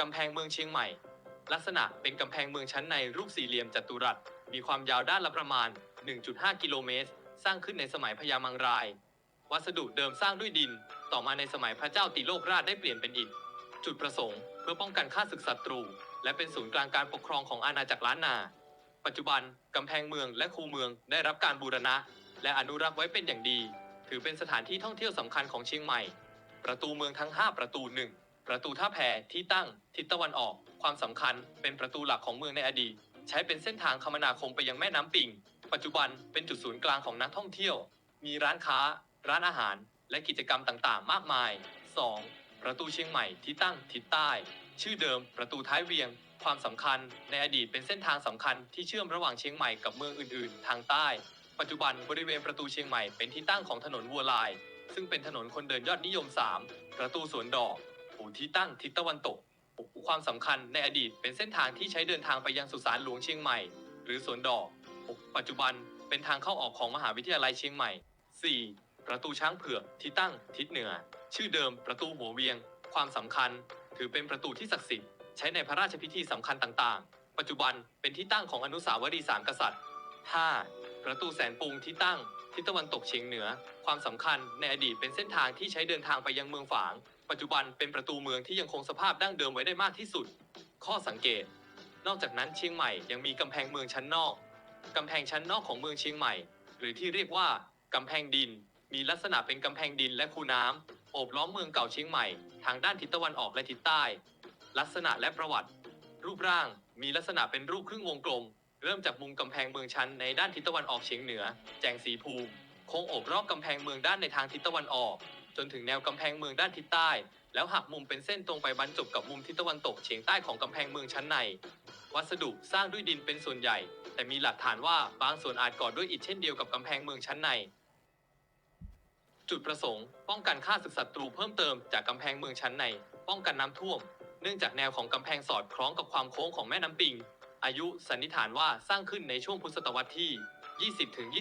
กำแพงเมืองเชียงใหม่ ลักษณะเป็นกำแพงเมืองชั้นในรูปสี่เหลี่ยมจัตุรัส มีความยาวด้านละประมาณ 1.5 กิโลเมตร สร้างขึ้นในสมัยพญามังราย วัสดุเดิมสร้างด้วยดิน ต่อมาในสมัยพระเจ้าติโลกราชได้เปลี่ยนเป็นอิฐ จุดประสงค์ เพื่อป้องกันข้าศึกศัตรู และเป็นศูนย์กลางการปกครองของอาณาจักรล้านนา ปัจจุบันกำแพงเมืองและคูเมืองได้รับการบูรณะ และอนุรักษ์ไว้เป็นอย่างดี ถือเป็นสถานที่ท่องเที่ยวสำคัญของเชียงใหม่ ประตูเมืองทั้ง 5 ประตูหนึ่ง ประตูท่าแพที่ตั้งทิศตะวันออก ความสำคัญเป็นประตูหลักของเมืองในอดีต ใช้เป็นเส้นทางคมนาคมไปยังแม่น้ำปิง ปัจจุบันเป็นจุดศูนย์กลางของนักท่องเที่ยว มีร้านค้า ร้านอาหาร และกิจกรรมต่างๆ มากมาย 2. ประตูเชียงใหม่ที่ตั้งทิศใต้ ชื่อเดิม ประตูท้ายเวียง ความสำคัญในอดีตเป็นเส้นทางสำคัญที่เชื่อมระหว่างเชียงใหม่กับเมืองอื่น ๆ ทางใต้ ปัจจุบันบริเวณประตูเชียงใหม่เป็นที่ตั้งของถนนวัวลาย ซึ่งเป็นถนนคนเดินยอดนิยม 3 ประตูสวนดอก หูที่ตั้งทิศตะวันตก ความสำคัญในอดีตเป็นเส้นทางที่ใช้เดินทางไปยังสุสานหลวงเชียงใหม่ หรือสวนดอก ปัจจุบันเป็นทางเข้าออกของมหาวิทยาลัยเชียงใหม่ 4. ประตูช้างเผือกที่ตั้งทิศเหนือ ชื่อเดิมประตูหัวเวียง ความสำคัญ ถือเป็นประตูที่ศักดิ์สิทธิ์ใช้ในพระราชพิธีสำคัญต่างๆ ปัจจุบันเป็นที่ตั้งของอนุสาวรีย์สามกษัตริย์ 5. ประตูแสนปุงที่ตั้งทิศตะวันตกเฉียงเหนือ ความสำคัญในอดีตเป็นเส้นทางที่ใช้เดินทางไปยังเมืองฝาง ปัจจุบันเป็นประตูเมืองที่ยังคงสภาพดั้งเดิมไว้ได้มากที่สุด ข้อสังเกต นอกจากนั้นเชียงใหม่ยังมีกำแพงเมืองชั้นนอก กำแพงชั้นนอกของเมืองเชียงใหม่ หรือที่เรียกว่ากำแพงดิน มีลักษณะเป็นกำแพงดินและคูน้ำโอบล้อมเมืองเก่าเชียงใหม่ ทางด้านทิศตะวันออกและทิศใต้ ลักษณะและประวัติ รูปร่างมีลักษณะเป็นรูปครึ่งวงกลม เริ่มจากมุมกำแพงเมืองชั้นในด้านทิศตะวันออกเฉียงเหนือ แจงสีภูมิโค้งโอบรอบกำแพงเมืองด้านในทางทิศตะวันออก จนถึงแนวกำแพงเมืองด้านทิศใต้ แล้วหักมุมเป็นเส้นตรงไปบรรจบกับมุมทิศตะวันตกเฉียงใต้ของกำแพงเมืองชั้นใน วัสดุสร้างด้วยดินเป็นส่วนใหญ่ แต่มีหลักฐานว่าบางส่วนอาจก่อด้วยอิฐเช่นเดียวกับกำแพงเมืองชั้นใน จุดประสงค์ ป้องกันฆ่าศึกศัตรูเพิ่มเติมจากกำแพงเมืองชั้นใน ป้องกันน้ำท่วม เนื่องจากแนวของกำแพงสอดคล้องกับความโค้งของแม่น้ำปิง อายุสันนิษฐานว่าสร้างขึ้นในช่วงพุทธศตวรรษที่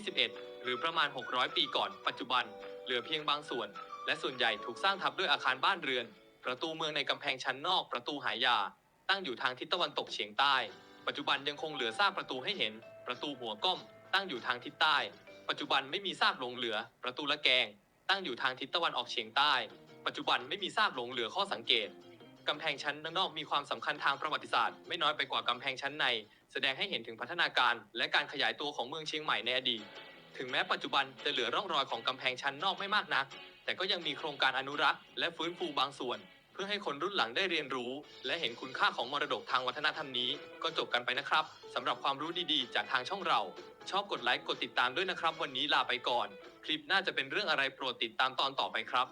20-21 หรือประมาณ 600 ปีก่อนปัจจุบัน เหลือเพียงบางส่วน และส่วนใหญ่ถูกสร้างทับด้วยอาคารบ้านเรือน ประตูเมืองในกำแพงชั้นนอก ประตูหายา ตั้งอยู่ทางทิศตะวันตกเฉียงใต้ ปัจจุบันยังคงเหลือซากประตูให้เห็น ประตูหัวก้ม ตั้งอยู่ทางทิศใต้ ปัจจุบันไม่มีซากหลงเหลือ ประตูละแกง ตั้งอยู่ทางทิศตะวันออกเฉียงใต้ ปัจจุบันไม่มีซากหลงเหลือข้อสังเกตกำแพงชั้นนอกมีความสำคัญทางประวัติศาสตร์ ไม่น้อยไปกว่ากำแพงชั้นใน แสดงให้เห็นถึงพัฒนาการ และการขยายตัวของเมืองเชียงใหม่ในอดีต ถึงแม้ปัจจุบันจะเหลือร่องรอยของกำแพงชั้นนอกไม่มากนัก แต่ก็ยังมีโครงการอนุรักษ์และฟื้นฟูบางส่วน เพื่อให้คนรุ่นหลังได้เรียนรู้ และเห็นคุณค่าของมรดกทางวัฒนธรรมนี้ ก็จบกันไปนะครับสำหรับความรู้ดีๆ จากทางช่องเรา ชอบกดไลค์กดติดตามด้วยนะครับ วันนี้ลาไปก่อน คลิปน่าจะเป็นเรื่องอะไรโปรดติดตามตอนต่อไปครับ